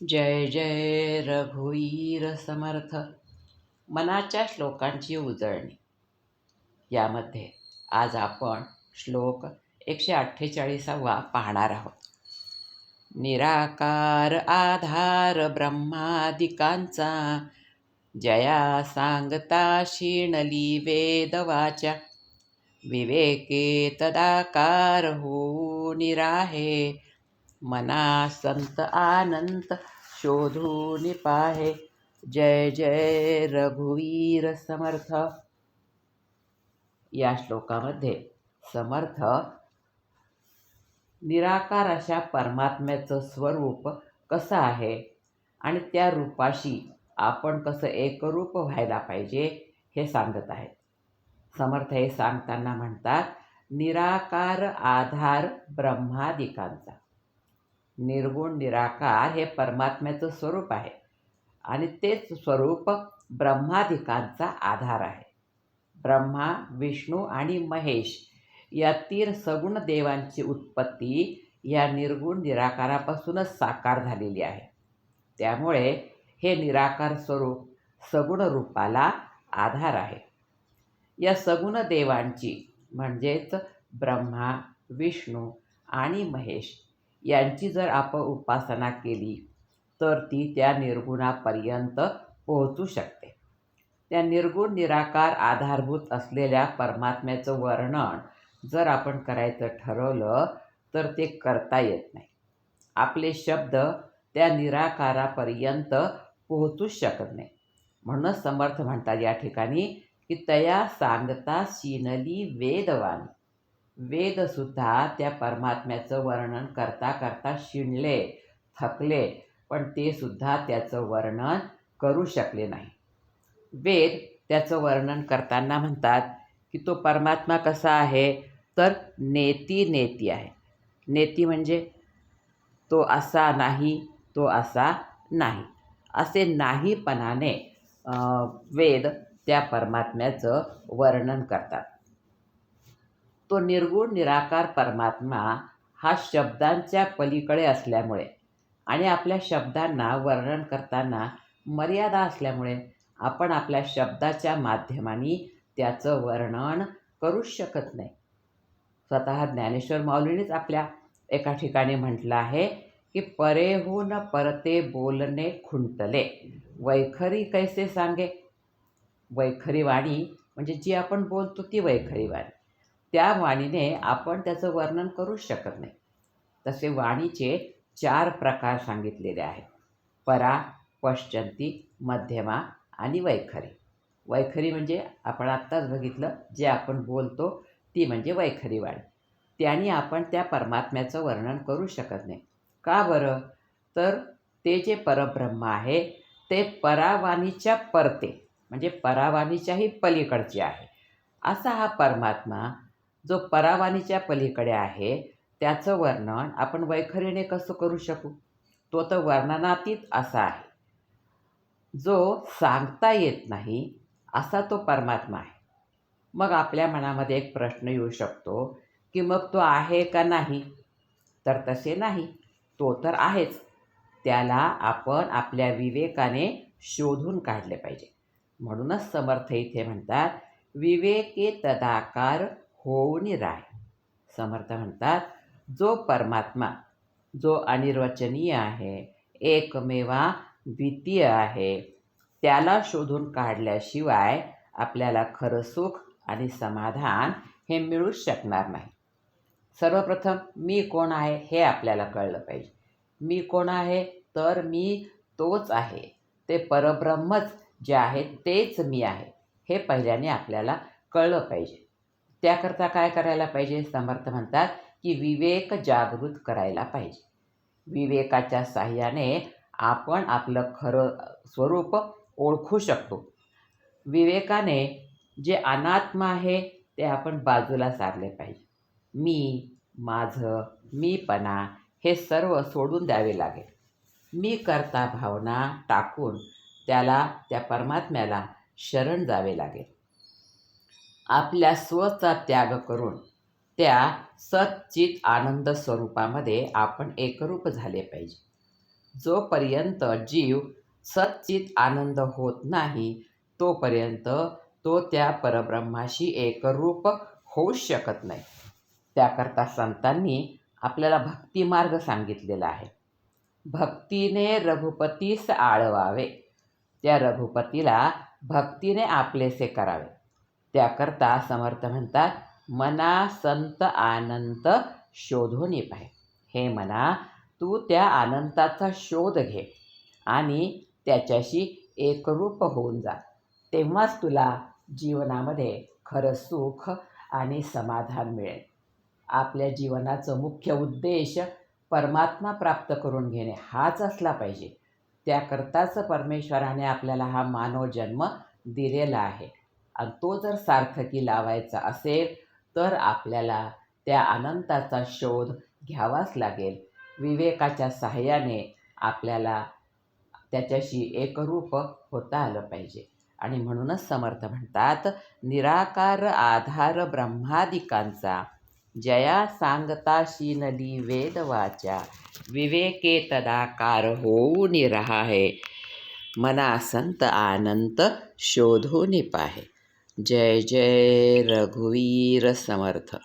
जय जय रघुवीर समर्थ मनाच्या श्लोकांची उजळणी. यामध्ये आज आपण श्लोक एकशे अठ्ठेचाळीसावा पाहणार आहोत. निराकार आधार ब्रह्मादिकांचा जया सांगता शिणली वेदवाच्या विवेके तदाकार हो निराहे मना संत आनंत शोधून पाहे. जय जय रघुवीर समर्थ. या श्लोकामध्ये समर्थ निराकार अशा परमात्म्याचं स्वरूप कसं आहे आणि त्या रूपाशी आपण कसं एकरूप व्हायला पाहिजे हे सांगत आहेत. समर्थ हे सांगताना म्हणतात निराकार आधार ब्रह्मादिकांचा. निर्गुण निराकार हे परमात्म्याचं स्वरूप आहे. आणि तेच स्वरूप ब्रह्मादिकांचा आधार आहे. ब्रह्मा विष्णू आणि महेश या तीन सगुण देवांची उत्पत्ती या निर्गुण निराकारापासूनच साकार झालेली आहे. त्यामुळे हे निराकार स्वरूप सगुण रूपाला आधार आहे. या सगुण देवांची म्हणजेच ब्रह्मा विष्णू आणि महेश यांची जर आपण उपासना केली तर ती त्या निर्गुणापर्यंत पोहोचू शकते. त्या निर्गुण निराकार आधारभूत असलेल्या परमात्म्याचं वर्णन जर आपण करायचं ठरवलं तर ते करता येत नाही. आपले शब्द त्या निराकारापर्यंत पोहोचू शकत नाही. म्हणूनच समर्थ म्हणतात या ठिकाणी की तया सांगता शिनली वेदवाणी. वेदसुद्धा त्या परमात्म्याचं वर्णन करता करता शिणले थकले पण ते सुद्धा त्याचं वर्णन करू शकले नाही. वेद त्याचं वर्णन करताना म्हणतात की तो परमात्मा कसा आहे तर नेती नेती आहे. नेती म्हणजे तो असा नाही तो असा नाही. असे नाहीपणाने वेद त्या परमात्म्याचं वर्णन करतात. तो निर्गुण निराकार परमात्मा हा शब्दांच्या पलीकडे असल्यामुळे आणि आपल्या शब्दांना वर्णन करताना मर्यादा असल्यामुळे आपण आपल्या शब्दाच्या माध्यमाने त्याचं वर्णन करूच शकत नाही. स्वतः ज्ञानेश्वर माऊलीनेच आपल्या एका ठिकाणी म्हटलं आहे की परेहून परते बोलणे खुंटले. वैखरी कैसे सांगे? वैखरी वाणी म्हणजे जी आपण बोलतो ती वैखरी वाणी. त्या वाणीने आपण त्याचं वर्णन करूच शकत नाही. तसे वाणीचे चार प्रकार सांगितलेले आहेत. परा पश्चंती मध्यमा आणि वैखरी. वैखरी म्हणजे आपण आत्ताच बघितलं जे आपण बोलतो ती म्हणजे वैखरी वाणी. त्याने आपण त्या परमात्म्याचं वर्णन करू शकत नाही. का बरं? तर ते जे परब्रह्म आहे ते परावाणीच्या परते म्हणजे परावाणीच्याही पलीकडचे आहे. असा हा परमात्मा जो परावानीच्या पलीकडे आहे त्याचं वर्णन आपण वैखरीने कसं करू शकू? तो तर वर्णनातीत असा आहे. जो सांगता येत नाही असा तो परमात्मा आहे. मग आपल्या मनामध्ये एक प्रश्न येऊ शकतो की मग तो आहे का नाही? तर तसे नाही. तो तर आहेच. त्याला आपण आपल्या विवेकाने शोधून काढले पाहिजे. म्हणूनच समर्थ इथे म्हणतात विवेके तदाकार होऊन राय समर्थ म्हणतात जो परमात्मा जो अनिर्वचनीय आहे एकमेवा द्वितीय आहे त्याला शोधून काढल्याशिवाय आपल्याला खरं सुख आणि समाधान हे मिळूच शकणार नाही. सर्वप्रथम मी कोण आहे हे आपल्याला कळलं पाहिजे. मी कोण आहे? तर मी तोच आहे. ते परब्रह्मच जे आहे तेच मी आहे. हे पहिल्याने आपल्याला कळलं पाहिजे. त्याकरता काय करायला पाहिजे? समर्थ म्हणतात की विवेक जागृत करायला पाहिजे. विवेकाच्या साह्याने आपण आपलं खरं स्वरूप ओळखू शकतो. विवेकाने जे अनात्म आहे ते आपण बाजूला सारले पाहिजे. मी माझं मीपणा हे सर्व सोडून द्यावे लागेल. मी करता भावना टाकून त्याला त्या परमात्म्याला शरण जावे लागेल. आपल्या स्वचा त्याग करून त्या सच्चित आनंद स्वरूपामध्ये आपण एकरूप झाले पाहिजे. जोपर्यंत जीव सच्चित आनंद होत नाही तोपर्यंत तो त्या परब्रह्माशी एकरूप होऊच शकत नाही. त्याकरता संतांनी आपल्याला भक्तिमार्ग सांगितलेला आहे. भक्तीने रघुपतीस आळवावे. त्या रघुपतीला भक्तीने आपलेसे करावे. त्याकरता समर्थ म्हणतात मना संत आनंद शोधून पाहे हे मना तू त्या आनंदाचा शोध घे आणि त्याच्याशी एकरूप होऊन जा. तेव्हाच तुला जीवनामध्ये खरं सुख आणि समाधान मिळेल. आपल्या जीवनाचं मुख्य उद्देश परमात्मा प्राप्त करून घेणे हाच असला पाहिजे. त्याकरताच परमेश्वराने आपल्याला हा मानव जन्म दिलेला आहे. आणि तो जर सार्थकी लावायचा असेल तर आपल्याला त्या अनंताचा शोध घ्यावाच लागेल. विवेकाच्या सहाय्याने आपल्याला त्याच्याशी एकरूप होता आलं पाहिजे. आणि म्हणूनच समर्थ म्हणतात निराकार आधार ब्रह्मादिकांचा जया सांगता शिनली वेदवाच्या विवेके तदाकार होऊन राहाहे मना संत आनंत शोधून पाहे जय जय रघुवीर समर्थ।